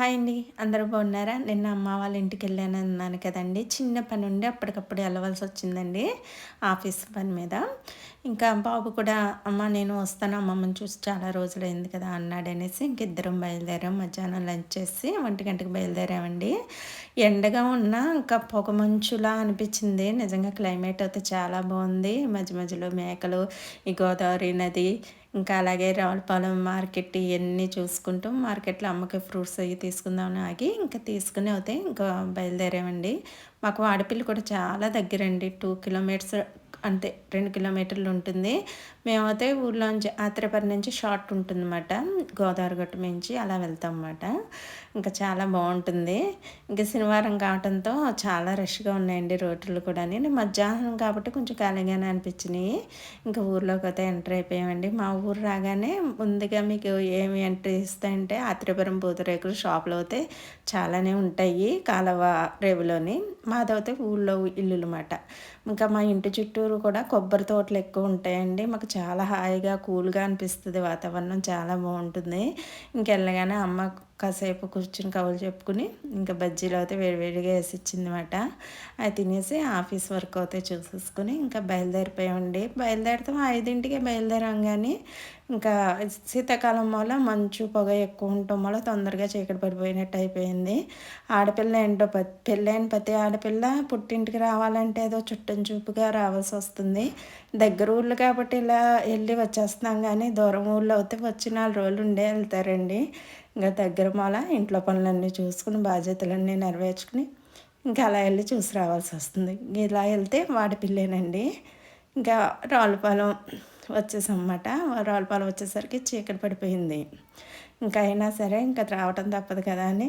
Hi అండి. అందరూ బాగున్నారా? నిన్న అమ్మ వాళ్ళ ఇంటికి వెళ్ళాను అన్నాను కదండి. చిన్న పని ఉండి అప్పటికప్పుడు వెళ్ళవలసి వచ్చిందండి ఆఫీస్ పని మీద. ఇంకా బాబు కూడా అమ్మ నేను వస్తాను. అమ్మమ్మని చూసి చాలా రోజులైంది కదా అన్నాడనేసి ఇంక ఇద్దరం బయలుదేరాం. మధ్యాహ్నం లంచ్ చేసి ఒంటి గంటకి బయలుదేరామండి. ఎండగా ఉన్నా ఇంకా పొగ మంచులా అనిపించింది. నిజంగా క్లైమేట్ అయితే చాలా బాగుంది. మధ్య మధ్యలో మేకలు ఈ గోదావరి నది ఇంకా అలాగే రావులపాలెం మార్కెట్ ఇవన్నీ చూసుకుంటూ మార్కెట్లో అమ్మకి ఫ్రూట్స్ అవి తీసుకుందామని ఆగి ఇంకా తీసుకుని అవుతాయి ఇంకా బయలుదేరామండి. మాకు వాడపిల్లి కూడా చాలా దగ్గర అండి టూ కిలోమీటర్స్ అంతే రెండు కిలోమీటర్లు ఉంటుంది. మేమైతే ఊర్లోంచి ఆత్రేపల్లి నుంచి షార్ట్ ఉంటుందన్నమాట. గోదావరి గట్టు నుంచి అలా వెళ్తాం అన్నమాట ఇంకా చాలా బాగుంటుంది. ఇంకా శనివారం కావడంతో చాలా రష్గా ఉన్నాయండి రోడ్లు కూడా నేను మధ్యాహ్నం కాబట్టి కొంచెం ఖాళీగానే అనిపించినాయి. ఇంకా ఊర్లోకి అయితే ఎంటర్ అయిపోయామండి. మా ఊరు రాగానే ముందుగా మీకు ఏమి ఎంట్రీ ఇస్తాయంటే ఆత్రేపురం పూతరేకులు షాపులు అయితే చాలానే ఉంటాయి కాలవ రేవులోని. మాదైతే ఊళ్ళో ఇల్లు అనమాట ఇంకా మా ఇంటి చుట్టూరు కూడా కొబ్బరి తోటలు ఎక్కువ ఉంటాయండి. మాకు చాలా హాయిగా కూల్గా అనిపిస్తుంది వాతావరణం. చాలా బాగుంటుంది. ఇంకెళ్ళగానే అమ్మ కాసేపు కూర్చుని కబులు చెప్పుకుని ఇంకా బజ్జీలు అయితే వేడివేడిగా వేసి ఇచ్చిందన్నమాట అది తినేసి ఆఫీస్ వర్క్ అయితే చూసేసుకుని ఇంకా బయలుదేరిపోయామండి. బయలుదేరతాం ఐదింటికి బయలుదేరాం కానీ ఇంకా శీతాకాలం వల్ల మంచు పొగ ఎక్కువ ఉండటం వల్ల తొందరగా చీకటి పడిపోయినట్టు అయిపోయింది. ఆడపిల్ల ఏంటో పెళ్ళైన ప్రతి ఆడపిల్ల పుట్టింటికి రావాలంటే ఏదో చుట్టం చూపుగా రావాల్సి వస్తుంది. దగ్గర ఊళ్ళు కాబట్టి ఇలా వెళ్ళి వచ్చేస్తున్నాం కానీ దూరం ఊళ్ళో అయితే వచ్చి నాలుగు రోజులు ఉండే వెళ్తారండి. ఇంకా దగ్గర మూల ఇంట్లో పనులన్నీ చూసుకుని బాధ్యతలన్నీ నెరవేర్చుకుని ఇంకా అలా వెళ్ళి చూసి రావాల్సి వస్తుంది. ఇలా వెళ్తే వాడి పిల్లేనండి. ఇంకా రాళ్ళపాలెం వచ్చేసమాట రావులపాలెం వచ్చేసరికి చీకటి పడిపోయింది. ఇంకా అయినా సరే ఇంకా రావటం తప్పదు కదా అని